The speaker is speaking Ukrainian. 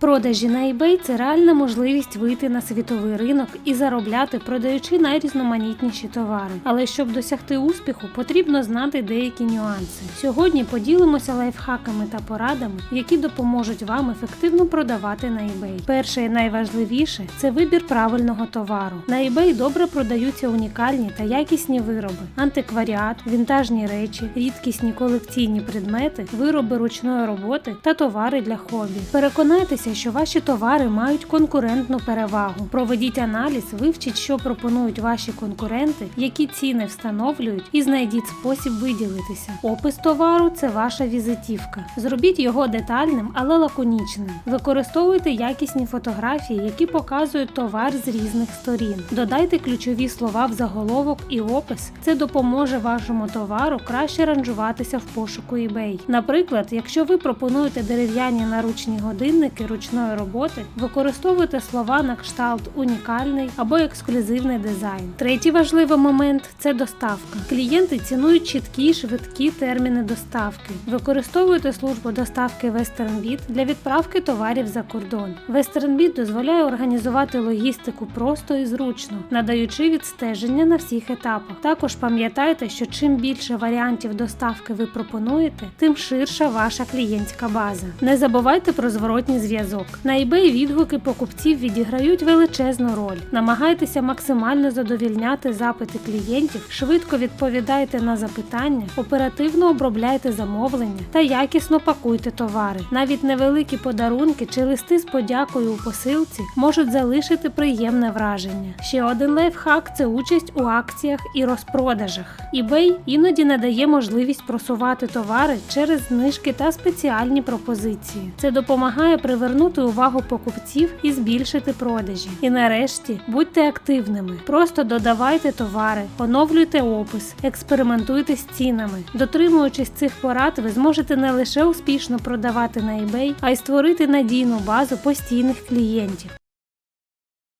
Продажі на eBay – це реальна можливість вийти на світовий ринок і заробляти, продаючи найрізноманітніші товари. Але щоб досягти успіху, потрібно знати деякі нюанси. Сьогодні поділимося лайфхаками та порадами, які допоможуть вам ефективно продавати на eBay. Перше і найважливіше це вибір правильного товару. На eBay добре продаються унікальні та якісні вироби, антикваріат, вінтажні речі, рідкісні колекційні предмети, вироби ручної роботи та товари для хобі. Переконайтеся, що ваші товари мають конкурентну перевагу. Проведіть аналіз, вивчіть, що пропонують ваші конкуренти, які ціни встановлюють, і знайдіть спосіб виділитися. Опис товару це ваша візитівка. Зробіть його детальним, але лаконічним. Використовуйте якісні фотографії, які показують товар з різних сторін. Додайте ключові слова в заголовок і опис. Це допоможе вашому товару краще ранжуватися в пошуку eBay. Наприклад, якщо ви пропонуєте дерев'яні наручні годинники ручної роботи, використовуйте слова на кшталт унікальний або ексклюзивний дизайн. Третій важливий момент це доставка. Клієнти цінують чіткі, швидкі терміни доставки. Використовуйте службу доставки WesternBit для відправки товарів за кордон. WesternBit дозволяє організувати логістику просто і зручно, надаючи відстеження на всіх етапах. Також пам'ятайте, що чим більше варіантів доставки ви пропонуєте, тим ширша ваша клієнтська база. Не забувайте про зворотній зв'язок. На eBay відгуки покупців відіграють величезну роль. Намагайтеся максимально задовільняти запити клієнтів, швидко відповідайте на запитання, оперативно обробляйте замовлення та якісно пакуйте товари. Навіть невеликі подарунки чи листи з подякою у посилці можуть залишити приємне враження. Ще один лайфхак це участь у акціях і розпродажах. eBay іноді надає можливість просувати товари через знижки та спеціальні пропозиції. Це допомагає привернути увагу покупців і збільшити продажі. І нарешті будьте активними. Просто додавайте товари, оновлюйте опис, експериментуйте з цінами. Дотримуючись цих порад, ви зможете не лише успішно продавати на eBay, а й створити надійну базу постійних клієнтів.